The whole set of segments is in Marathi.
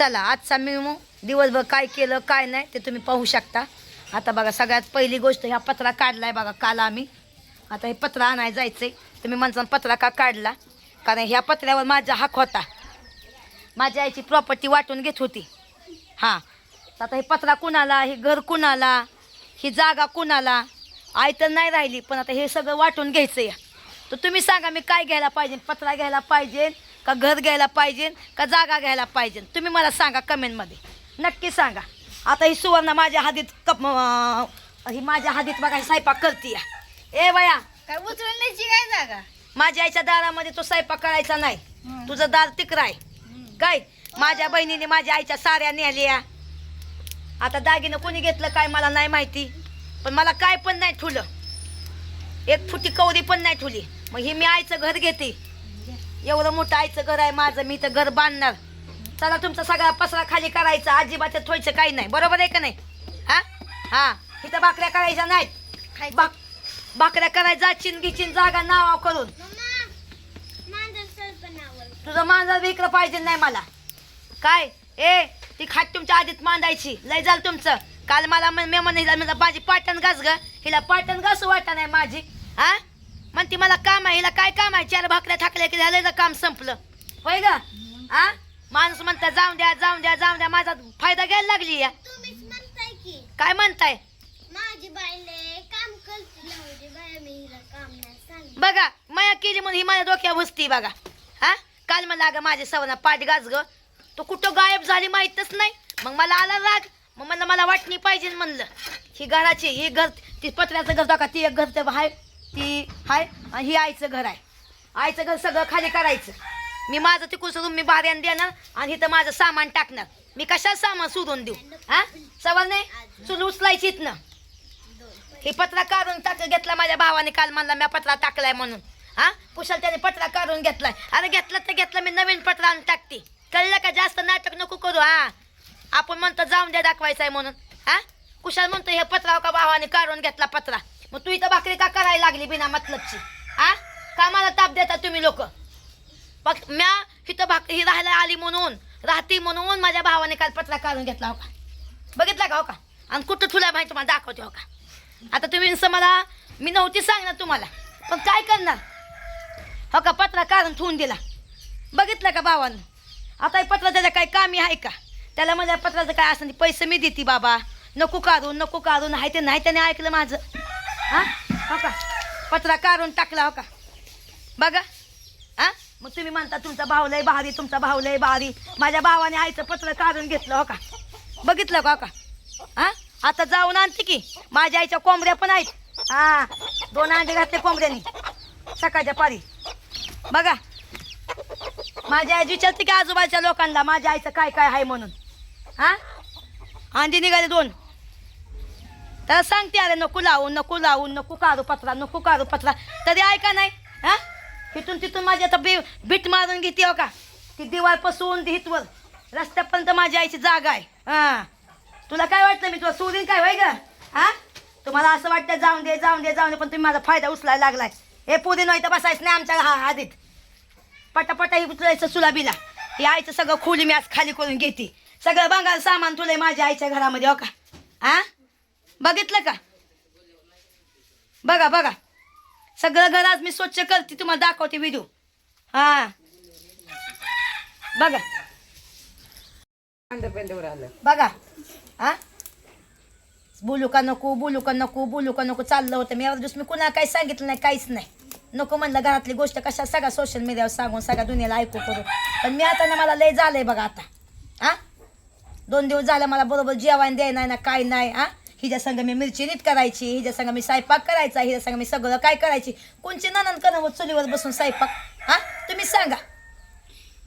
चला आजचा मी मग दिवसभर काय केलं काय नाही ते तुम्ही पाहू शकता. आता बघा सगळ्यात पहिली गोष्ट ह्या पत्रा काढलाय बघा काल आम्ही. आता हे पत्रा आणायला जायचंय. तुम्ही माणसानं पत्रा का काढला? कारण ह्या पत्र्यावर माझा हक होता. माझ्या आईची प्रॉपर्टी वाटून घेत होती. हां. तर आता हे पत्रा कुणाला? हे घर कुणाला? ही जागा कुणाला? आई तर नाही राहिली पण आता हे सगळं वाटून घ्यायचं या तर तुम्ही सांगा मी काय घ्यायला पाहिजे? पत्रा घ्यायला पाहिजे? का घर घ्यायला पाहिजे का जागा घ्यायला पाहिजे? तुम्ही मला सांगा कमेंटमध्ये. नक्की सांगा. आता ही सुवर्ण माझ्या हातीत कप ही माझ्या हातीत बघा ही स्वयंपाक करते ए बया काय उचलण्याची काय जागा? माझ्या आईच्या दारामध्ये तो स्वयंपाक करायचा नाही. तुझं दार आहे. काय? माझ्या बहिणीने माझ्या आईच्या साऱ्या नेल्या. आता दागिनं कोणी घेतलं काय मला नाही माहिती. पण मला काय पण नाही ठुलं. एक फुटी कवरी पण नाही ठुली. मग ही मी आईचं घर घेते. एवढं मोठं आईचं घर आहे माझं मी तर घर बांधणार. चला तुमचा सगळा पसरा खाली करायचा. अजिबात थोडचं काही नाही. बरोबर आहे का नाही? हा? हा. इथं भाकऱ्या करायच्या नाहीत. भाक भाकऱ्या करायचा जाचीन घिचीन जागा नाव करून. तुझं मांजर विकलं पाहिजे नाही मला. काय? ए ती खाट तुमच्या आधीत मांडायची. लय झालं तुमचं. काल मला मी म्हणलं माझी पाटण घास ग. हिला पाटण घास वाटा नाही माझी. हा? म्हणते मला काम आहे हिला काय काम आहे? चार भाकऱ्या ठाकल्या की झालं काम संपलं. होय ग? हा माणूस म्हणता जाऊन द्या जाऊन द्या जाऊन द्या माझा फायदा घ्यायला लागली या. तुम्हीच म्हणताय की. काय म्हणताय? माझी बाईले काम करते लावली बाय मी हिला काम नाही सांगितलं बघा माया केली म्हणून ही माझ्या डोक्यावर बसती बघा. हा काल मला अगं माझे सवना पाठ गाज ग. तो कुठं गायब झाली माहीतच नाही. मग मला आला राग. मग मला मला वाटणी पाहिजे म्हणलं. ही घराची ही घर ती पत्र्याचं घर दाखवा ती एक घर तर हाय ती हाय आणि ही आईचं घर आहे. आईचं घर सगळं खाली करायचं. मी माझं तिकून सोडून मी भाड्यानं देणार आणि इथं माझं सामान टाकणार. मी कशा सामान सोडून देऊ? हा? सवाल नाही? चुल उचलायची इथनं. हे पत्रा काढून टाक घेतला माझ्या भावाने काल म्हणला मी पत्रा टाकलाय म्हणून. हा? कुशल त्याने पत्रा काढून घेतलाय. अरे घेतला तर घेतला मी नवीन पत्रा आणून टाकते. कळलं का? जास्त नाटक नको करू हा. आपण म्हणतो जाऊन द्या दाखवायचं आहे म्हणून. हा? कुशाल म्हणतो हे पत्रा हो का भावाने काढून घेतला पत्रा? मग तू इथं भाकरी का करायला लागली बिना मतलबची? आ? का मला ताप देता तुम्ही लोक? फक्त म्या इथं भाकरी ही राहायला आली म्हणून राहती म्हणून माझ्या भावाने काल पत्रा काढून घेतला हो का बघितला का हो का? आणि कुठं तुला माहिती तुम्हाला दाखवते हो का? आता तुम्ही मला मी नव्हती सांगणार तुम्हाला पण काय करणार? हो का पत्रा काढून ठेवून दिला. बघितलं का भावानं? आता पत्रा पत्र त्याच्या काही कामी आहे का? त्याला माझ्या पत्राचं काय असं पैसे मी देते बाबा. नको काढून नको काढून आहे ते नाही त्याने ऐकलं माझं. हां? हो का? पत्रा काढून टाकला हो का? बघा. हा? मग तुम्ही म्हणता तुमचा भाऊ लय भारी तुमचा भाऊ लय भारी. माझ्या भावाने आईचं पत्र काढून घेतलं हो का? बघितलं का हो का? हा? आता जाऊन आणते की. माझ्या आईच्या कोंबड्या पण आहेत. हा. दोन अंडे घातले कोंबड्यांनी. सकाळच्या पारी. बघा. माझ्या आई विचारते की आजूबाजूच्या लोकांना माझ्या आईचं काय काय आहे म्हणून. हा? अंडी निघाले दोन. त्याला सांगते अरे नको लावू नको लावू नको काढू पत्रा नको काढू पत्रा. तरी ऐका नाही हा? तिथून तिथून माझी आता बी बीट मारून घेते हो का? ती दिवाळपासून पसून हितवर रस्त्यापर्यंत माझ्या आईची जागा आहे. हा. तुला काय वाटतं मी तुला सोडीन काय होय ग? हा? तुम्हाला असं वाटतं जाऊन दे जाऊन दे जाऊन दे पण तुम्ही माझा फायदा उचलायला लागलाय. हे पुरी नाही तर बसायचं नाही आमच्या हा आधीत पटापटा ही उचलायचं सुलाबीला. हे आईचं सगळं खोली मी आज खाली करून घेते. सगळं बंगाल सामान तुला माझ्या आईच्या घरामध्ये हो का? हा? बघितलं का? बघा बघा. सगळं घर आज मी स्वच्छ करते तुम्हाला दाखवते व्हिडिओ हा. बघा. बघा. हा? बोलू का नको बोलू का नको बोलू का नको चाललं होतं. मी दिवस मी कुणाला काही सांगितलं नाही काहीच नाही. नको म्हणलं घरातली गोष्ट कशा सगळ्या सोशल मीडियावर सांगून सगळ्या दुनियाला ऐकू करू पण मी आता ना मला लय झालंय बघा आता. हा? दोन दिवस झालं मला बरोबर जेवण द्याय नाही ना काय नाही. हा? हिच्या संग मी मिरची नीट करायची हिच्या संग मी स्वयंपाक करायचा हिच्या संग मी सगळं काय करायची कोणची ननंद करणं चुलीवर बसून स्वयंपाक? हा? तुम्ही सांगा.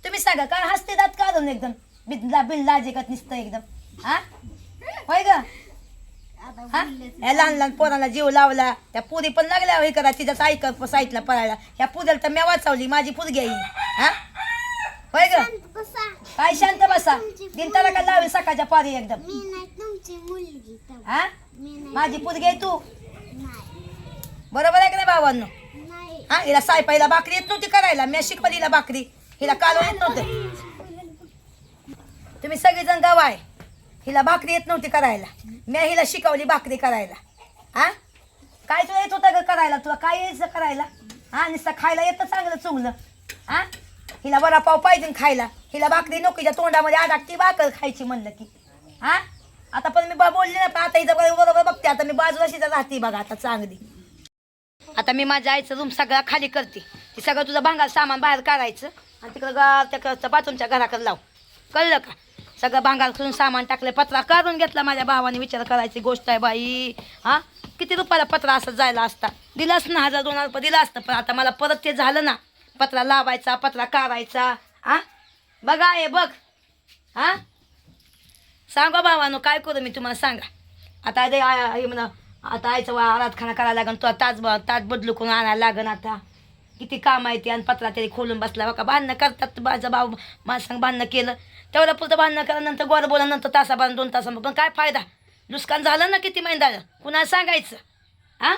तुम्ही सांगा काय हसते दात काढून एकदम? बिनला बिनलाजे का निसतं एकदम. हा? होय ग? हा? या लहान लहान पोराला जीव लावला त्या पुरी पण लागल्या हे करा तिच्याच ऐक साईटला पळायला. ह्या पुऱ्याला तर मी वाचवली माझी पुरगी आई हा? होय ग? काय शांत बसा. दिनताला का लावी सकाळच्या पारी एकदम? मी नाही तुमची मुलगी तर. हा? मी नाही. माझी पुरगी आहे तू? नाही. बरोबर आहे का नाही भावांनो? नाही. हा हिला सायपाईला भाकरी येत नव्हती करायला. मी शिकवलीला भाकरी. हिला कालवण येत नव्हतं. तुम्ही सगळेजण गवाय हिला भाकरी येत नव्हती करायला. मी हिला शिकवली भाकरी करायला. हा? काय तुला येत होतं ग करायला? तुला काय यायचं करायला? हा नुसतं खायला येतं चांगलं चुंगलं. हा? हिला वडापाव पाहिजे ना खायला. हिला भाकरी नोकरीच्या तोंडामध्ये आडाकती भाकर खायची म्हणलं की. हा? आता पण मी बा बोलले ना पण आता हिचं बरोबर बघते. आता मी बाजूला शिजा राहते बघा आता चांगली. आता मी माझ्या आईचं रूम सगळा खाली करते. ती सगळं तुझं भांगाल सामान बाहेर काढायचं. आणि तिकडं गा त्या बाथरूमच्या घराकडे लाव. कळलं का? सगळं भांगाल करून सामान टाकलं पत्रा काढून घेतला माझ्या भावाने. विचार करायची गोष्ट आहे बाई. हा? किती रुपयाला पत्रा असं जायला असता? दिलाच ना हजार दोन हजार रुपये दिला असतं. पण आता मला परत ते झालं ना. पत्रा लावायचा पत्रा काढायचा. हा बघा हे बघ. हा सांगा भावानो काय करू मी तुम्हाला सांगा. आता ते हे म्हणा आता आईचं आराधखाना करायला लागन तो ताज ब- ताज बदलू करून आणायला लागन आता. किती काम आहे ते आणि पत्रा तरी खोलून बसला बघा. भांडणं करतात माझा भाऊ माझं सांग भांडणं केलं. तेवढं पुरतं भांडणं करा नंतर गोर बोला नंतर तासाभर दोन तासा पण काय फायदा? नुकसान झालं ना किती महिन्याला? कुणाला सांगायचं? हां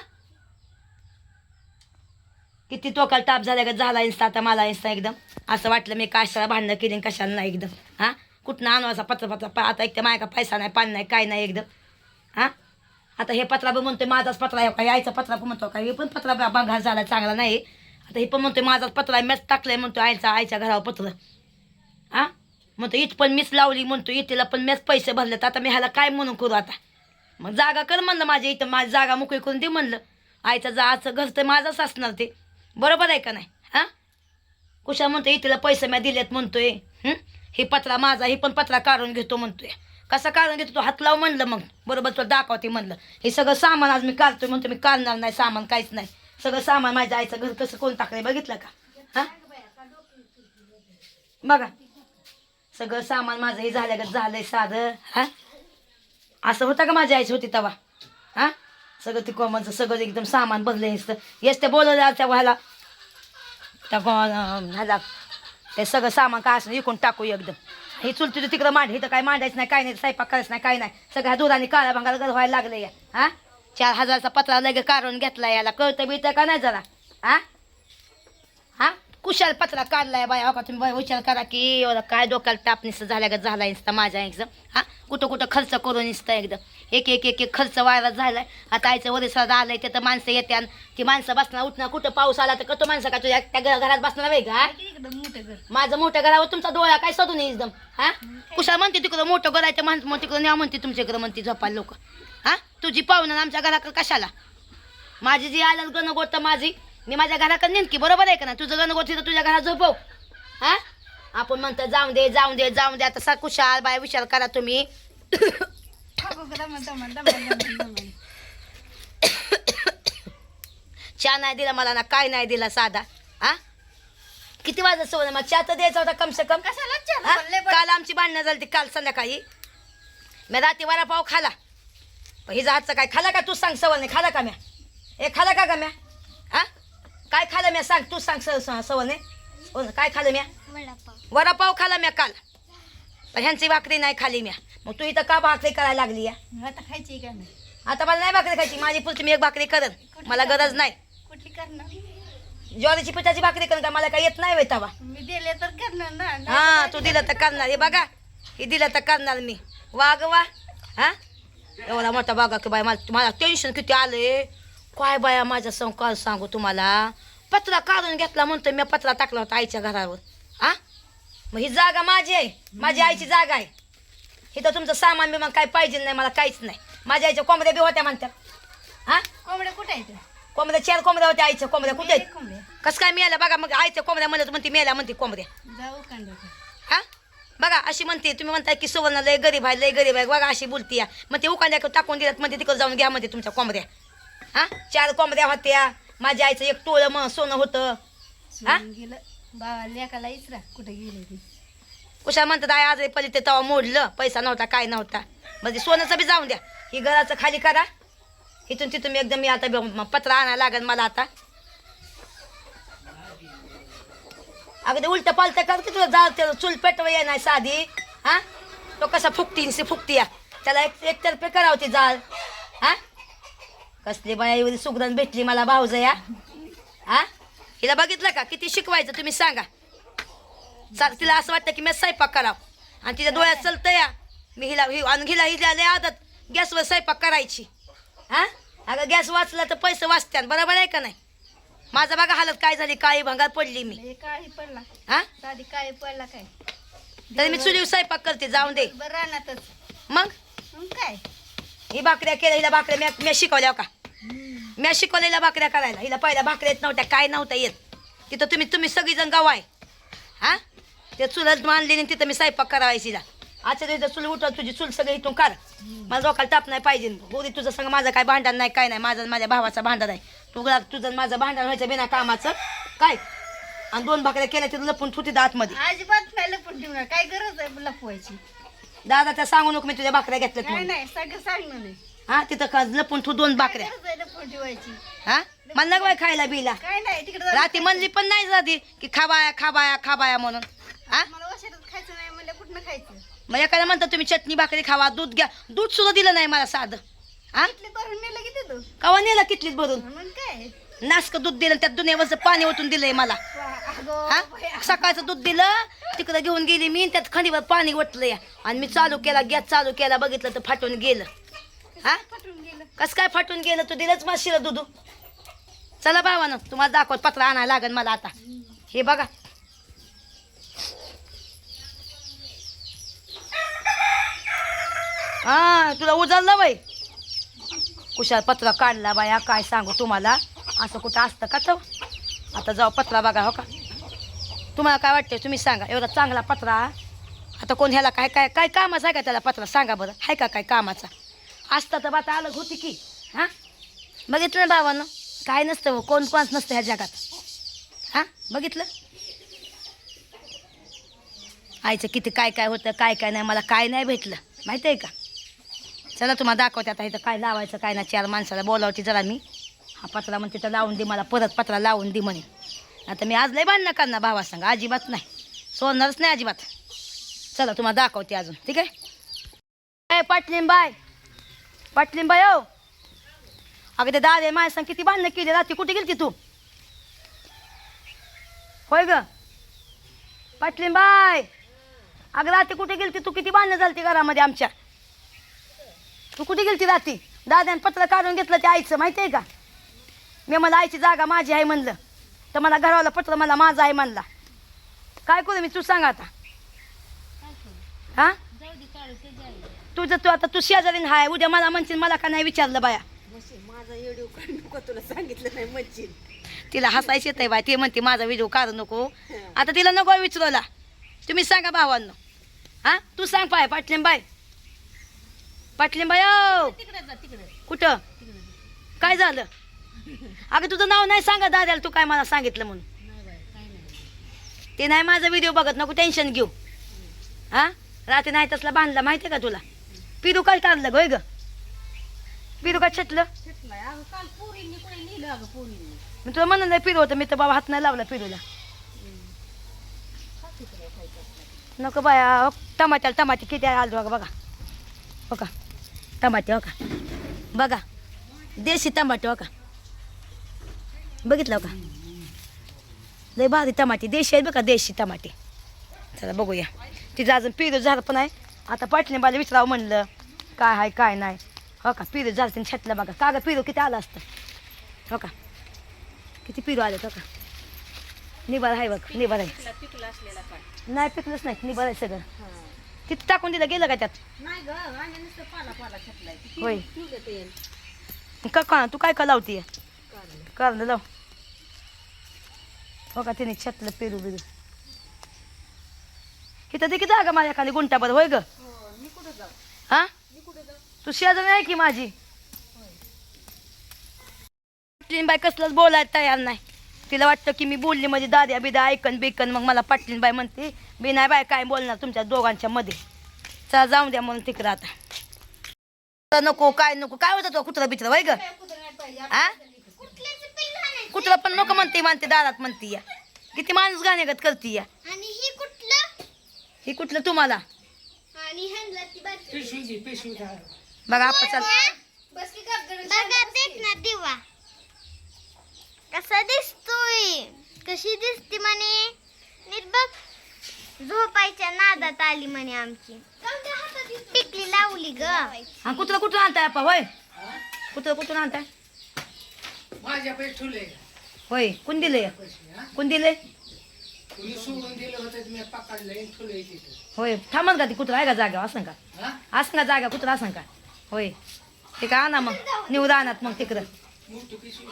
किती टोकाला ताप झाला का? झाला इंस्टा आता मला इंस्टा एकदम. असं वाटलं मी कशाला भांडणं केली आणि कशाला नाही एकदम. हां? कुठनं आणवायचा पत्र पत्र? प- आता एक तर माझ्या का पैसा नाही पाणी नाही काय नाही एकदम. हां? आता हे पत्रा पण म्हणतोय माझाच पत्रा आहे का यायचा पत्रा पण म्हणतो का हे पण पत्रा बघा झाला चांगला नाही. आता हे पण म्हणतोय माझाच पत्रा आहे मीच टाकलाय म्हणतो आईचा आईच्या घरावर पत्र. हां? म्हणतो इथं पण मीच लावली म्हणतो इथेला पण मीच पैसे भरलेत. आता मी ह्याला काय म्हणून करू आता? मग जागा कर म्हणलं माझ्या इथं माझी जागा मोकळी करून दे म्हणलं. आईचं जाचं घर तर माझंच असणार ते. बरोबर आहे का नाही? हां? कुशा म्हणतो तिला पैसे म्या दिलेत म्हणतोय. हं? हे पत्रा माझा हे पण पत्रा काढून घेतो म्हणतोय. कसा काढून घेतो? तो हात लाव म्हणलं मग. बरोबर तुला दाखवते म्हणलं. हे सगळं सामान आज मी काढतोय म्हणतो मी काढणार नाही सामान काहीच नाही. सगळं सामान माझ्या आईचं घर कसं कोण टाकलंय बघितलं का? हां? बघा. सगळं सामान माझं हे झालं का झालंय साधं. हां? असं होतं का माझ्या आईची होती तवा? हां? सगळं ते कोमाचं सगळं एकदम सामान बदले असतं. येस ते बोलवलं त्या व्हायला त्या ह्याला. ते सगळं सामान काय असं विकून टाकू एकदम. हे चुलती तुझं तिकडं मांड इथं काय मांडायचं नाही काय नाही स्वयंपाक करायचं नाही काय नाही. सगळ्या दुधाने काळा भांगाला घर व्हायला लागलं या. हा? चार हजारचा पत्रा लगे काढून घेतला याला. कळतं बिळतं का नाही जरा? हा? हा? कुशाल पत्रा काढलाय बाया का तुम्ही बाय विचार करा की काय डोक्याला टाप निसतं झाल्या का झाला नसतं माझ्या एकदम. हा? कुठं कुठं खर्च करून निसतं एकदम. एक एक एक एक खर्च व्हायला झालाय. आता आईचं वरिसाद आलंय तिथं माणसं येते आणि ती माणसं बसणार उठणार कुठं पाऊस आला तर कतो माणसं का तुझ्या त्या घ- घरात बसणार आहे का? माझं मोठ्या घरावर तुमचा डोळा काय सदून आहे एकदम? हा? कुशाल म्हणते तिकडं मोठं घर आहे ते म्हण मग तिकडं न्या म्हणते तुमच्याकडं म्हणते झोपायला लोक. हा? तुझी पाहुणं आमच्या घराकडं कशाला? माझी जी आलं गणगोत माझी. मी माझ्या घराकडे नेन की बरोबर आहे का ना तुझं गणगोत तर तुझ्या घरात झोपव. हा? आपण म्हणतो जाऊन दे जाऊन दे जाऊन दे. आता सा कुशाल बाय विचार करा तुम्ही. चहा नाही दिला मला ना काय नाही दिला साधा हा? किती वाजत सोनं? मग चहा तर द्यायचा होता कम. से कम हा? काल आमची भांडणं झाली ती काल संध्याकाळी. मी रात्री वडापाव खाला. पण हिचा हातचं काय खाला का तू सांग सवल नाही खाला का म्या? ए खाला का का म्या? हा? काय खालं म्या? सांग तू सांग स- स- सवल नाही हो ना, काय खालं म्या? वडापाव. वडापाव खाला म्या काल. पण ह्यांची भाकरी नाही खाली म्या. मग तू इथं का भाकरी करायला लागली या? आता खायची का नाही? आता मला नाही भाकरी खायची. माझी पुढची मी एक भाकरी करत मला गरज नाही. कुठली करणार? ज्वारीची पिठाची भाकरी करण का? मला काही येत नाही तवा. मी दिले तर करणार ना. हा तू दिलं तर करणार. हे बघा. हे दिलं तर करणार मी. वा ग वा हा? एवढा मोठा बघा की बाय मला मला टेन्शन किती आलंय? काय बाया माझ्या संकार सांगू तुम्हाला? पत्रा काढून घेतला म्हणतो मी. पत्रा टाकला होता आईच्या घरावर. हा? मग ही जागा माझी आहे. माझी आईची जागा आहे. इथं तुमचं सामान बिमान काय पाहिजे नाही मला काहीच नाही. माझ्या आईच्या कोंबड्या बी होत्या म्हणतात हा? कोंबड्या कुठे आहेत? कोंबड्या चार कोंबड्या होत्या आईच्या. कोंबड्या कुठे आहेत? कोंबड्या. कसं काय मिळालं बघा मग आईच्या कोंबड्या म्हणलं तर म्हणते मेल्या म्हणते कोंबड्या. जाऊ हा? बघा अशी म्हणते तुम्ही म्हणताय की सुवर्ण लय गरीब आहे लय गरीब आहे. बघा अशी बोलती या. मग ते उकांड्या टाकून दिल्यात म्हणते तिकडे जाऊन घ्या म्हणते तुमच्या कोंबड्या. हा? चार कोंबड्या होत्या. माझ्या आईचं एक टोळं मग सोनं होतं. हा? गेलं. बाबा लेकाला कुठे गेले म्हणतात आय आज पहिले ते तवा मोडलं. पैसा नव्हता काय नव्हता. म्हणजे सोन्याचं बी जाऊन द्या. ही घराचं खाली करा. इथून तिथून मी एकदम मी आता ब- पत्र आणायला लागेल मला आता. अगदी उलट पालट की तुला जाळ ते चूल पेटव ये नाही साधी. हा? तो कसा फुकती से फुकती या त्याला एक एक तर्फे करावती जाळ. हा? कसली बाया एवढी सुगरण भेटली मला भाऊज या हा? हिला बघितलं का? किती शिकवायचं तुम्ही सांगा. चाल तिला असं वाटतं की मी स्वयंपाक करावं. आणि तिच्या डोळ्यात चलतं या. मी हिला हि आणि हिला हिला लय आदत. गॅसवर स्वयंपाक करायची. हा? अगं गॅस वाचला तर पैसे वाचत्यात. बरोबर आहे का नाही? माझा बघा हालत काय झाली. काळी भंगार पडली मी. काळी पडला. हा? काळी पडला काय? तर मी चुलीवर स्वयंपाक करते. जाऊन दे. बरं रानातच. मग? मग काय? ही भाकऱ्या केल्या हिला भाकऱ्या मी मी शिकवल्या का? मी शिकवलेल्या भाकऱ्या करायला? हिला पहिल्या भाकऱ्या येत नव्हत्या काय नव्हतं येत? तिथं तुम्ही तुम्ही सगळीजण गवाय. हा? ते चुलत मानली आणि तिथं मी स्वयंपाक करायची हिला आजच्या दिवशी चूल उठव तुझी चूल सगळी इथून काढ. मला डोक्याला ताप नाही पाहिजे. गोदी तुझं संग माझं काय भांडण नाही काय नाही. माझं आणि माझ्या भावाचं भांडण आहे. तू घरात तुझं आणि माझं भांडण व्हायचं बिना कामाचं. काय? आणि दोन भाकऱ्या केल्या तिथं लपून ठुती आतमध्ये अजिबात नाही लपून ठेवणार. काय गरज आहे लपवायची? दादा त्या सांगू नको मी तुझ्या भाकऱ्या घेतल्यात नाही नाही सगळं नाही हा तिथं का लपून ठू दोन ठेवायची? हा मला नको खायला बिला. काय नाही तिकडे राती म्हणली पण नाही जाती की खाबाया खाबाया खाबाया म्हणून. हा? मला वशातच खायचं नाही म्हणलं कुठनं खायचं? मग एखाद्या म्हणतात तुम्ही चटणी भाकरी खावा दूध घ्या. दूध सुद्धा दिलं नाही मला साधं. हा? भरून नेलं की कवा नेला कितलीत भरून? काय? नासक दूध दिलं त्यात दुनियावरचं पाणी ओतून दिलंय मला. हा? सकाळचं दूध दिलं तिकडं घेऊन गेली मी त्यात खंडीवर पाणी ओतलंय. आणि मी चालू केला गॅस चालू केला बघितलं तर फाटून गेलं. हा? कसं काय फाटून गेलं? तू दिलंच मशीला दुधू. चला बाबानं तुम्हाला दाखवत पत्र आणायला लागेल मला आता. हे बघा. हा तुला उजळलं बाई कुशाल पत्र काढला बाया काय सांगू तुम्हाला? असं कुठं असतं का तर आता जाऊ पत्रा बघा हो का? तुम्हाला काय वाटतंय तुम्ही सांगा. एवढा चांगला पत्रा. आता कोण ह्याला काय काय काय कामाचा आहे का त्याला पत्रा? सांगा बरं. आहे का काय कामाचा? असता तर बाता अलग होती की हां? बघितलं ना बाबांनो? काय नसतं हो, कोण कोणच नसतं ह्या जगात. हां? बघितलं? आईचं किती काय काय होतं काय काय नाही मला काय नाही भेटलं. माहिती आहे का? चला तुम्हाला दाखवते आता इथं काय लावायचं काय नाही. चार माणसाला बोलावते जरा मी. हा पत्रा म्हणते तर लावून दे मला परत पत्रा लावून दे म्हणे. आता मी आज लय बांधणं करणार भावा सांग अजिबात नाही. सोडणारच नाही अजिबात. चला तुम्हाला दाखवते अजून ठीक आहे? काय पाटलीन बाय. पाटलीन बाय. हो अगं ते दादे माझ्या सांग किती बांधणं केली रात्री कुठे गेलती तू? होय ग. पाटलीन बाय. अगं रात्री कुठे गेलती तू? किती बांधणं ती घरामध्ये आमच्या? तू कुठे गेलती रात्री? दाद्यानं पत्र काढून घेतलं ते आईचं माहिती आहे का? मी मला आईची जागा माझी आहे म्हणलं. तर मला घरावाला पत्र मला माझं आहे म्हणला. काय करू मी? तू सांग आता. हां? तुझं तू आता तू शेजारीन हाय उद्या मला म्हणशील मला का नाही विचारलं बाया? माझा व्हिडिओ नको तुला सांगितलं नाही तिला हसायचं येतंय बाय ती म्हणते माझा व्हिडिओ काढू नको. आता तिला नको विचारला तुम्ही सांगा भावांनो. हा? तू सांग पाय पाटलीन बाय पाटलीन बाय तिकडे जा तिकडे. कुठं? काय झालं? अगं तुझं नाव नाही सांगा दाद्याला तू काय मला सांगितलं म्हणून. नाही बाय काय नाही. ते नाही माझा व्हिडिओ बघत नको टेन्शन घेऊ. हा? रात्री नाही तसला बांधला माहिती का तुला? पिरू काय काढलं गोय ग पिरू काय छटलं? नाही अगं काल पोरींनी कोणी नेलं अगं पोरींनी? मी तुला म्हणलं नाही पिरू होतं मी तर बाबा हात नाही लावला पिरूला नको बाया हो, टमाट्याला टमाटे किती आलो बघा बघा. बघा टमाटे हो का बघा देशी टमाटे हो का बघितलं हो का लय भारी टमाटे देशी आहेत बघा देशी टमाटे. चला बघूया. तिचं अजून पिरू झालं पण आहे. आता पाटली मला विचारावं म्हणलं काय आहे काय नाही? हो का पिरू झालं छटलं बघा. कागद पिरू किती आलं असतं? हो का? किती पिरू आले हो का? निबार आहे बघ निबार आहे. नाही पिकलंच नाही निबार आहे सगळं. किती टाकून दिलं गेलं का त्यात? ग होय. का का तू काय का लावतीय? काढलं. लाव. हो का तिने छतलं पेरू बिरू. इथं ते किती जागा माझ्या खाली गुंटाभर होय ग? हा? जाऊ तू शेजारी आहे की माझी? बाई कसलंच बोलायला तयार नाही. तिला वाटतं की मी बोलली म्हणजे दाद्या बिदा ऐकन बिकन मग मला बाई म्हणते बी नाही बाय काय बोलणार तुमच्या दोघांच्या मध्ये? चला जाऊन द्या म्हणून तिकडं आता. नको काय नको काय होतं तो कुत्रा बित्रा वय ग? हा? कुत्रा पण नको म्हणते म्हणते दारात म्हणते या. किती माणूस गाण्यागत करते या. ही कुठलं? कुठलं बघा आपण चाल. बस की गप गप बघा देख ना दिवा. कसा दिसतोय. कशी दिसते म्हणे. बघ. झोपायच्या नादात आली म्हणे आमची. टिकली लावली ग. हा कुत्र कुठून आणताय आपा? होय. कुत्र कुठून आणताय? माझ्या पैसे ठेवले होय कोण दिले कोण दिले तुम्ही सोडून दिलं होतं मी पकडलं आणि ठेवलंय तिथं. होय थांबल का ती? कुत्र आहे का जागा? असं का? हा? असं का जागा? कुत्र असं का? होय. ते का आणा मग. निवड आणत मग तिकडं. मोठी पिशवी.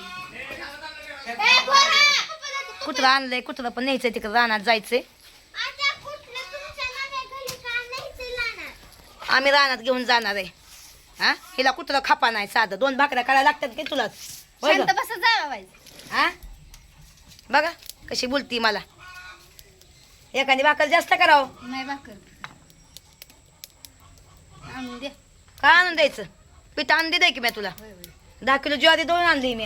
कुत्रं आणलंय? कुत्रं पण न्यायचंय तिकडं. रानात जायचंय. आम्ही रानात घेऊन जाणार आहे. हा? हिला कुत्रं खापा नाही साधं. दोन भाकऱ्या करायला लागतात की तुला होय गं? बस जावा पाहिजे हा? बघा कशी बोलती मला. एखादी भाकर जास्त करावं. नाही भाकर. आणून दे. का आणून द्यायचं? पीठ आणून दे की मी तुला. दहा किलो ज्वारी दळून आणली मी.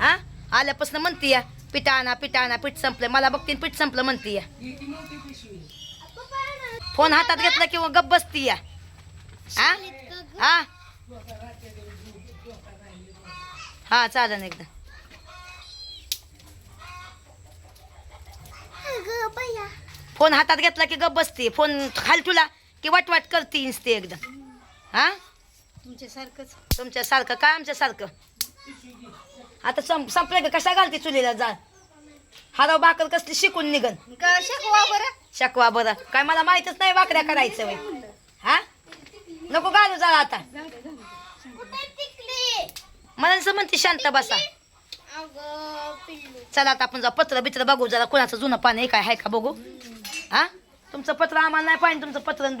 हा? आल्यापासून म्हणती या पीठ आणा पीठ आणा पीठ संपलं. मला बघतीन पीठ संपलं म्हणती या. फोन हातात घेतला किंवा गप बसती या. हा? हा? हा चालेल एकदा. फोन हातात घेतला की गप बसते. फोन खाली तुला की वाटवाट करते ते एकदम हा? तुमच्यासारखंच. तुमच्यासारखं काय आमच्यासारखं? आता सं संपलं का कशा घालते चुलीला जा? हराव भाकर कसली शिकून निघन? का शेकवा बरं? शकवा बरं. काय मला माहितच नाही भाकऱ्या करायचं वय हा? नको घालू जा आता. मला असं म्हणते शांत बसा. चला आता आपण जा पत्र बित्र बघू. जरा कोणाचं जुनं पाणी आहे काय आहे का बघू? हा? तुमचं पत्र आम्हाला नाही पाहिजे तुमचं पत्र आणि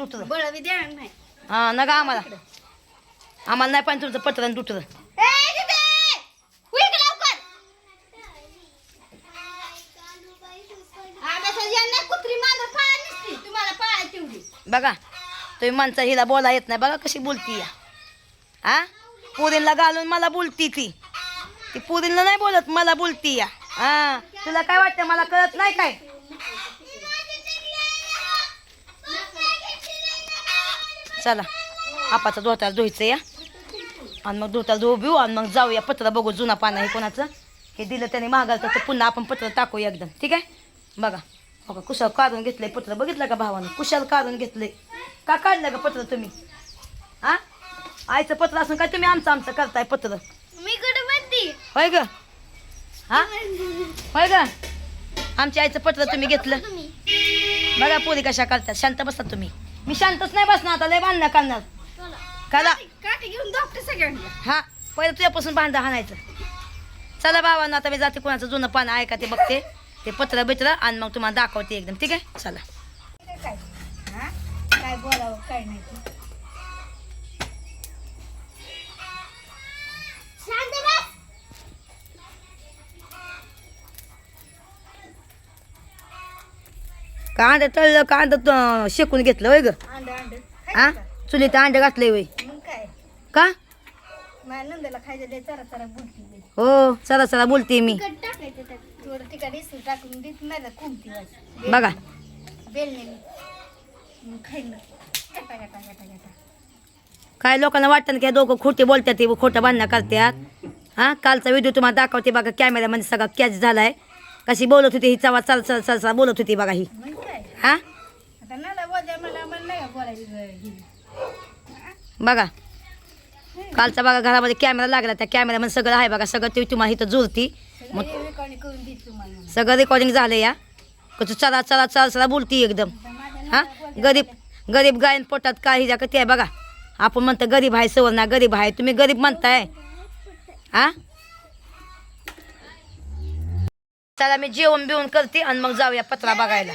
देणार नाही. हा नका आम्हाला. आम्हाला नाही पाहिजे तुमचं पत्र आणि तेवढी. बघा तुम्ही माणसं हिला बोला येत नाही. बघा कशी बोलती या. हा? पुरीला घालून मला बोलती ती. ती पुरीला नाही बोलत मला बोलती या. हा तुला काय वाटतं मला कळत नाही काय? चला आपाचा धोतार धुयचं या. आणि मग धोतार धुवू बिऊ आणि मग जाऊया पत्र बघू जुना पान आहे कोणाचं. हे दिलं त्याने मागाल तर पुन्हा आपण पत्र टाकूया एकदम. ठीक आहे? बघा. बघा कुशाल काढून घेतलंय पत्र. बघितलं का भावानं? कुशाल काढून घेतलंय. का काढलं का पत्र तुम्ही? हा? आईचं पत्र असून काय तुम्ही आमचं आमचं करताय पत्र? मी कडे होय ग? हा? होय ग? आमच्या आईचं पत्र तुम्ही घेतलं. बघा पोरी कशा करतात. शांत बसता तुम्ही. मी शांतच नाही बसणार आता लय बांधणं करणार. करा. काठी घेऊन डॉक्टर सगळ्यांना. हा पहिलं तुझ्यापासून भांडं हाणायचं. चला बाबांना आता मी जाते कोणाचं जुनं पान आहे का ते बघते. ते पत्र बित्र आणि मग तुम्हाला दाखवते एकदम. ठीक आहे? चला. काय? हा? काय बोलावं? काय नाही. कांदा तळलं कांदा त- शेकून घेतलं होय ग. हा चुलीत अंडे घातलंय काय? का. हो चला चला बोलते मी. बघा. काय लोकांना वाटतं की दोघं खोटे बोलतात ते खोटं बांधणं करतात? हा? कालचा व्हिडिओ तुम्हाला दाखवते बघा कॅमेऱ्यामध्ये सगळा कॅच झालाय. कशी बोलत होती ही चवा चल चल चल चल बोलत होती बघा ही. मग काय आता नाला बोलते मला मला नाही का बोलायचं बघा. कालचा बघा घरामध्ये कॅमेरा लागला त्या कॅमेऱ्यामध्ये सगळं आहे बघा सगळं ते तुम्हाला इथं जुळती. मग सगळं रेकॉर्डिंग झालं या. कसं चला चला चला चला बोलती एकदम. हा? गरीब गरीब गायन पोटात काय हिजा ते आहे बघा. आपण म्हणतो गरीब आहे सवर्णा गरीब आहे. तुम्ही गरीब म्हणताय. हा? चला मी जेवण बिवून करते आणि मग जाऊया पत्रा बघायला.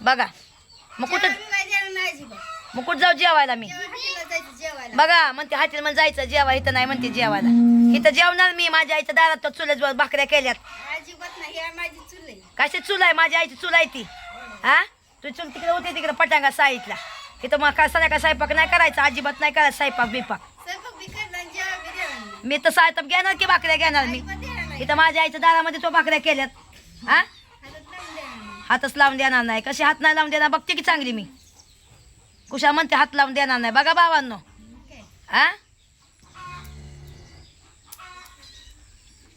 बघा. मग कुठं. मग कुठं जाऊ जेवायला मी? बघा म्हणते हॉटेल मध्ये जायचं जेवा इथं नाही म्हणते जेवायला. इथं जेवणार मी माझ्या आईच्या दारात तर चुल्याजवळ भाकऱ्या केल्यात. कशी चूल आहे? माझी आईची चूल आहे ती. हा? तू चूल तिकडे होती तिकडे पटांगा साईडला. इथं मग काय संध्याकाळ स्वयंपाक नाही करायचा अजिबात नाही करायचा स्वयंपाक बिपाक. मी तर सायतप घेणार की भाकऱ्या घेणार मी. इथं माझ्या आईच्या दारामध्ये तो भाकऱ्या केल्यात. हा. हातच लावून देणार नाही. कशी हात नाही लावून देणार? बघते की चांगली मी. कुशा म्हणते हात लावून देणार नाही. बघा बाबांनो? हा?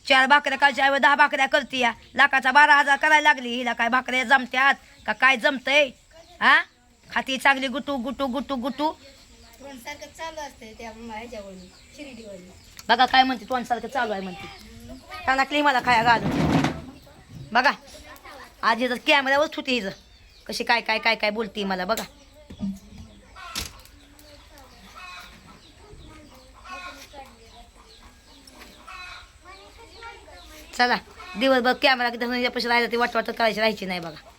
चार भाकऱ्या कालच्या ऐवजी दहा भाकऱ्या करते या. लाखाचा बारा हजार करायला लागली. हिला काय भाकऱ्या जमत्यात? का काय जमतंय? हा? खाती चांगली गुटू गुटू गुटू गुटू. सारखं चालू असते त्या बघा काय म्हणते तोंडसारखं चालू आहे म्हणते. टाकली मला खाया घालून बघा. आज हिचं कॅमेऱ्यावरच होती हिचं. कशी काय काय काय काय बोलते मला बघा. चला. दिवसभर कॅमेरा किती पैसे राहिला ते वाट वाटत करायची राहायची नाही बघा.